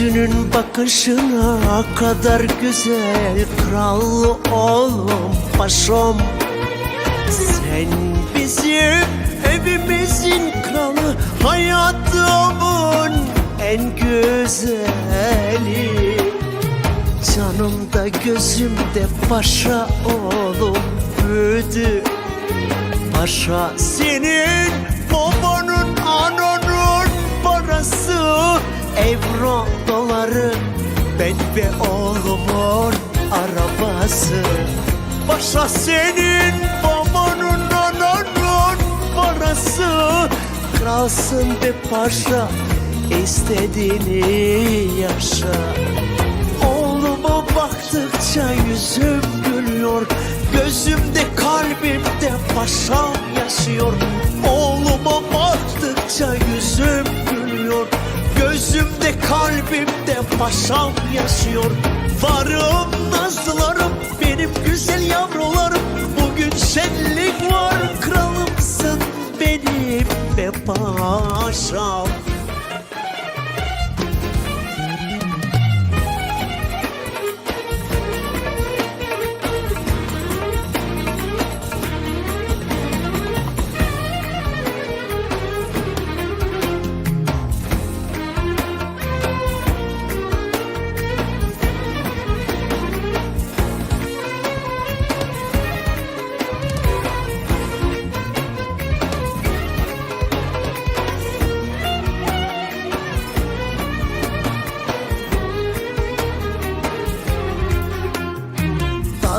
Yüzünün bakışına kadar güzel Kral oğlum paşam. Sen bizim evimizin kralı Hayatımın en güzeli. Canımda gözümde paşa oğlum büyüdü. Paşa senin ben ve oğlumun arabası. Paşa senin babanın ananın parası. Kralsın be paşa istediğini yaşa. Oğluma baktıkça yüzüm gülüyor. Gözümde kalbimde paşam yaşıyor. Oğluma baktıkça yüzüm gülüyor. Gözümde kalbimde paşam yaşıyor. Varım nazlılarım benim güzel yavrularım. Bugün şenlik var kralımsın benim be paşam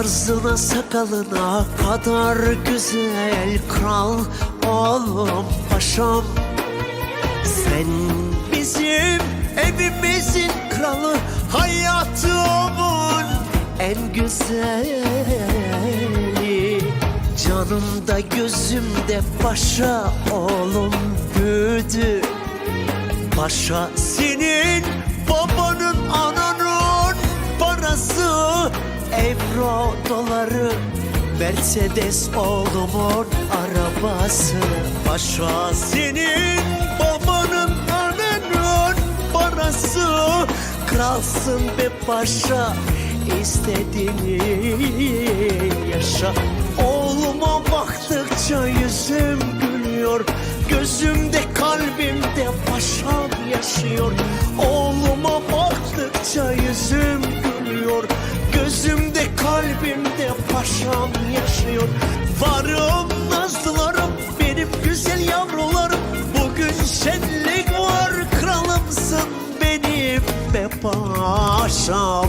Tarzına sakalına kadar güzel kral oğlum paşam. Sen bizim evimizin kralı hayatımın en güzeli. Canımda gözümde paşa oğlum büyüdü. Paşa senin babanın parası Euro doları Mercedes oğlumun arabası. Paşa babanın ananın parası. Kralsın be paşa istediğini yaşa. Oğluma baktıkça yüzüm gülüyor. Gözümde kalbimde paşam yaşıyor paşam yaşıyor. Varım nazlılarım benim güzel yavrularım. Bugün şenlik var kralımsın benim be paşam